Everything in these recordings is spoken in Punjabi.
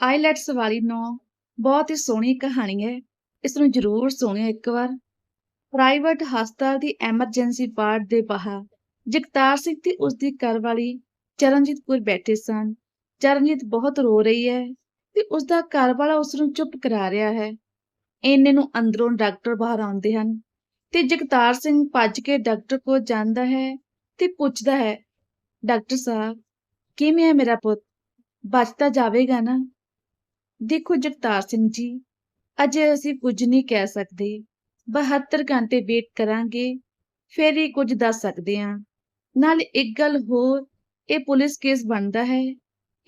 ਆਈਲੈਟਸ ਵਾਲੀ ਨੌ, ਬਹੁਤ ਹੀ ਸੋਹਣੀ ਕਹਾਣੀ ਹੈ। ਇਸ ਨੂੰ ਜ਼ਰੂਰ ਸੁਣਿਓ ਇੱਕ ਵਾਰ। ਪ੍ਰਾਈਵੇਟ ਹਸਪਤਾਲ ਦੀ ਐਮਰਜੈਂਸੀ ਵਾਰਡ ਦੇ ਬਾਹਰ, ਜਗਤਾਰ ਸਿੰਘ ਤੇ ਉਸ ਦੀ ਘਰਵਾਲੀ ਚਰਨਜੀਤ ਕੌਰ ਬੈਠੇ ਸਨ। ਚਰਨਜੀਤ ਬਹੁਤ ਰੋ ਰਹੀ ਹੈ ਤੇ ਉਸ ਦਾ ਘਰਵਾਲਾ ਉਸ ਨੂੰ ਚੁੱਪ ਕਰਾ ਰਿਹਾ ਹੈ। ਇੰਨੇ ਨੂੰ ਅੰਦਰੋਂ ਡਾਕਟਰ ਬਾਹਰ ਆਉਂਦੇ ਹਨ ਤੇ ਜਗਤਾਰ ਸਿੰਘ ਭੱਜ ਕੇ ਡਾਕਟਰ ਕੋਲ ਜਾਂਦਾ ਹੈ ਤੇ ਪੁੱਛਦਾ ਹੈ, ਡਾਕਟਰ ਸਾਹਿਬ, ਕਿਵੇਂ ਹੈ ਮੇਰਾ ਪੁੱਤ? ਬਚ ਤਾਂ ਜਾਵੇਗਾ ਨਾ? ਦੇਖੋ ਜਗਤਾਰ ਸਿੰਘ ਜੀ, ਅਜੇ ਅਸੀਂ ਕੁਝ ਨਹੀਂ ਕਹਿ ਸਕਦੇ। 72 ਘੰਟੇ ਵੇਟ ਕਰਾਂਗੇ, ਫਿਰ ਹੀ ਕੁਝ ਦੱਸ ਸਕਦੇ ਹਾਂ। ਨਾਲ ਇੱਕ ਗੱਲ ਹੋਰ, ਇਹ ਪੁਲਿਸ ਕੇਸ ਬਣਦਾ ਹੈ।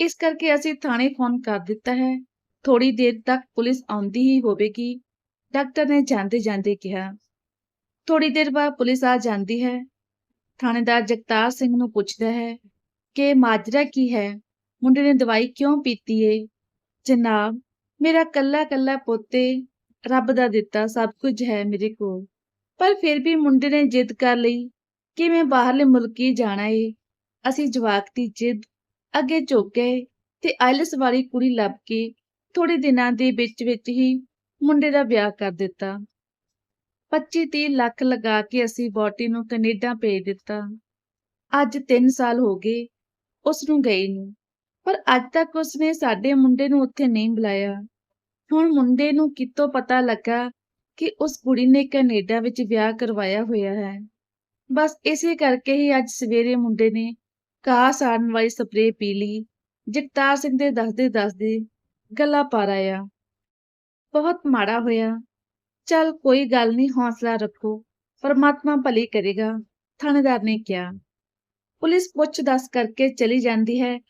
ਇਸ ਕਰਕੇ ਅਸੀਂ ਥਾਣੇ ਫੋਨ ਕਰ ਦਿੱਤਾ ਹੈ। ਥੋੜੀ ਦੇਰ ਤੱਕ ਪੁਲਿਸ ਆਉਂਦੀ ਹੀ ਹੋਵੇਗੀ। ਡਾਕਟਰ ਨੇ ਜਾਂਦੇ ਜਾਂਦੇ ਕਿਹਾ। ਥੋੜੀ ਦੇਰ ਬਾਅਦ ਪੁਲਿਸ ਆ ਜਾਂਦੀ ਹੈ। ਥਾਣੇਦਾਰ ਜਗਤਾਰ ਸਿੰਘ ਨੂੰ ਪੁੱਛਦਾ ਹੈ ਕਿ ਮਾਜਰਾ ਕੀ ਹੈ? ਮੁੰਡੇ ਨੇ ਦਵਾਈ ਕਿਉਂ ਪੀਤੀ ਏ? ਜਨਾਬ, ਮੇਰਾ ਕੱਲਾ ਕੱਲਾ ਪੋਤੇ ਰੱਬ ਦਾ ਦਿੱਤਾ ਸਭ ਕੁਝ ਹੈ ਮੇਰੇ ਕੋਲ। ਪਰ ਫਿਰ ਵੀ ਮੁੰਡੇ ਨੇ ਜਿੱਦ ਕਰ ਲਈ ਕਿ ਮੈਂ ਬਾਹਰਲੇ ਮੁਲਕ ਹੀ ਜਾਣਾ ਏ। ਅਸੀਂ ਜਵਾਕ ਦੀ ਜਿੱਦ ਅੱਗੇ ਝੁਕ ਗਏ ਤੇ ਆਇਲਸ ਵਾਲੀ ਕੁੜੀ ਲੱਭ ਕੇ ਥੋੜੇ ਦਿਨਾਂ ਦੇ ਵਿੱਚ ਵਿੱਚ ਹੀ ਮੁੰਡੇ ਦਾ ਵਿਆਹ ਕਰ ਦਿੱਤਾ। 25-30 ਲੱਖ ਲਗਾ ਕੇ ਅਸੀਂ ਬੋਟੀ ਨੂੰ ਕੈਨੇਡਾ ਭੇਜ ਦਿੱਤਾ। ਅੱਜ 3 ਸਾਲ ਹੋ ਗਏ ਉਸ ਨੂੰ ਗਈ ਨੂੰ। ਪਰ ਅੱਜ ਤੱਕ ਉਸਨੇ ਸਾਡੇ ਮੁੰਡੇ ਨੂੰ ਉੱਥੇ ਨਹੀਂ ਬੁਲਾਇਆ। ਹੁਣ ਮੁੰਡੇ ਨੂੰ ਕਿਤੋਂ ਪਤਾ ਲੱਗਾ ਕਿ ਉਸ ਕੁੜੀ ਨੇ ਕੈਨੇਡਾ ਵਿੱਚ ਵਿਆਹ ਕਰਵਾਇਆ ਹੋਇਆ ਹੈ। ਬਸ ਇਸੇ ਕਰਕੇ ਹੀ ਅੱਜ ਸਵੇਰੇ ਮੁੰਡੇ ਨੇ ਘਾਹ ਸਾੜਨ ਵਾਲੀ ਸਪਰੇਅ ਪੀ ਲਈ। ਜਗਤਾਰ ਸਿੰਘ ਦੇ ਦੱਸਦੇ ਦੱਸਦੇ ਗੱਲਾਂ ਪਾਰ ਆਇਆ। ਬਹੁਤ ਮਾੜਾ ਹੋਇਆ। ਚੱਲ ਕੋਈ ਗੱਲ ਨਹੀਂ, ਹੌਸਲਾ ਰੱਖੋ। ਪਰਮਾਤਮਾ ਭਲੀ ਕਰੇਗਾ, ਥਾਣੇਦਾਰ ਨੇ ਕਿਹਾ। ਪੁਲਿਸ ਪੁੱਛ ਦੱਸ ਕਰਕੇ ਚਲੀ ਜਾਂਦੀ ਹੈ।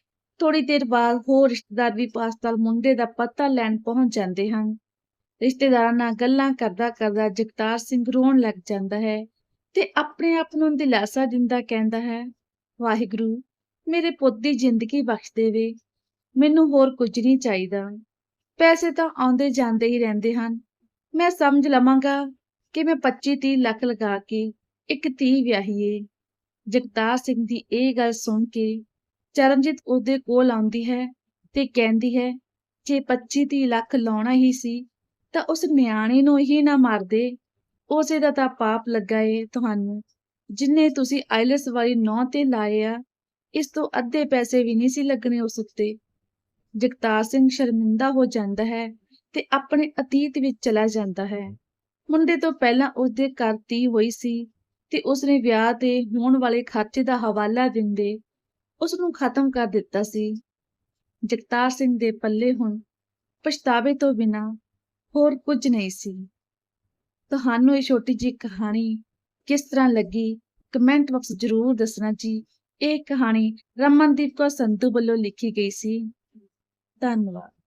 ਥੋੜੀ ਦੇਰ ਬਾਅਦ ਹੋਰ ਰਿਸ਼ਤੇਦਾਰ ਵੀ ਪਾਸਤਾਲ ਮੁੰਡੇ ਦਾ ਪਤਾ ਲੈਣ ਪਹੁੰਚ ਜਾਂਦੇ ਹਨ। ਰਿਸ਼ਤੇਦਾਰਾਂ ਨਾਲ ਗੱਲਾਂ ਕਰਦਾ ਕਰਦਾ ਜਗਤਾਰ ਸਿੰਘ ਰੋਣ ਲੱਗ ਜਾਂਦਾ ਹੈ ਤੇ ਆਪਣੇ ਆਪ ਨੂੰ ਦਿਲਾਸਾ ਦਿੰਦਾ ਕਹਿੰਦਾ ਹੈ, ਵਾਹਿਗੁਰੂ, ਮੇਰੇ ਪੁੱਤ ਦੀ ਜ਼ਿੰਦਗੀ ਬਖਸ਼ ਦੇਵੇ, ਮੈਨੂੰ ਹੋਰ ਕੁਝ ਨਹੀਂ ਚਾਹੀਦਾ। ਪੈਸੇ ਤਾਂ ਆਉਂਦੇ ਜਾਂਦੇ ਹੀ ਰਹਿੰਦੇ ਹਨ। ਮੈਂ ਸਮਝ ਲਵਾਂਗਾ ਕਿ ਮੈਂ 25-30 ਲੱਖ ਲਗਾ ਕੇ ਇੱਕ ਧੀ ਵਿਆਹੀਏ। ਜਗਤਾਰ ਸਿੰਘ ਦੀ ਇਹ ਗੱਲ ਸੁਣ ਕੇ ਚਰਨਜੀਤ ਉਹਦੇ ਕੋਲ ਆਉਂਦੀ ਹੈ ਤੇ ਕਹਿੰਦੀ ਹੈ, ਜੇ 25-30 ਲੱਖ ਲਾਉਣਾ ਹੀ ਸੀ, ਤਾਂ ਉਸ ਨਿਆਣੇ ਨੂੰ ਹੀ ਨਾ ਮਾਰਦੇ। ਉਸੇ ਦਾ ਤਾਂ ਪਾਪ ਲੱਗਾ ਏ ਤੁਹਾਨੂੰ। ਜਿੰਨੇ ਤੁਸੀਂ ਆਇਲਸ ਵਾਲੀ ਨੌ ਤੇ ਲਾਏ ਆ, ਇਸ ਤੋਂ ਅੱਧੇ ਪੈਸੇ ਵੀ ਨਹੀਂ ਸੀ ਲੱਗਣੇ ਉਸ ਉੱਤੇ। ਜਗਤਾਰ ਸਿੰਘ ਸ਼ਰਮਿੰਦਾ ਹੋ ਜਾਂਦਾ ਹੈ ਤੇ ਆਪਣੇ ਅਤੀਤ ਵਿੱਚ ਚਲਾ ਜਾਂਦਾ ਹੈ। ਮੁੰਡੇ ਤੋਂ ਪਹਿਲਾਂ ਉਸਦੇ ਘਰ ਤੀ ਹੋਈ ਸੀ ਤੇ ਉਸਨੇ ਵਿਆਹ ਤੇ ਹੋਣ ਵਾਲੇ ਖਰਚੇ ਦਾ ਹਵਾਲਾ ਦਿੰਦੇ ਉਸ ਨੂੰ ਖਤਮ ਕਰ ਦਿੱਤਾ ਸੀ। ਜਗਤਾਰ ਸਿੰਘ ਦੇ ਪੱਲੇ ਹੁਣ ਪਛਤਾਵੇ ਤੋਂ ਬਿਨਾ ਹੋਰ ਕੁਝ ਨਹੀਂ ਸੀ। ਤੁਹਾਨੂੰ ਇਹ ਛੋਟੀ ਜਿਹੀ ਕਹਾਣੀ ਕਿਸ ਤਰ੍ਹਾਂ ਲੱਗੀ? ਕਮੈਂਟ ਬਾਕਸ ਜ਼ਰੂਰ ਦੱਸਣਾ ਜੀ। ਇਹ ਕਹਾਣੀ ਰਮਨਦੀਪ ਕੌਰ ਸੰਧੂ ਵੱਲੋਂ ਲਿਖੀ ਗਈ ਸੀ। ਧੰਨਵਾਦ।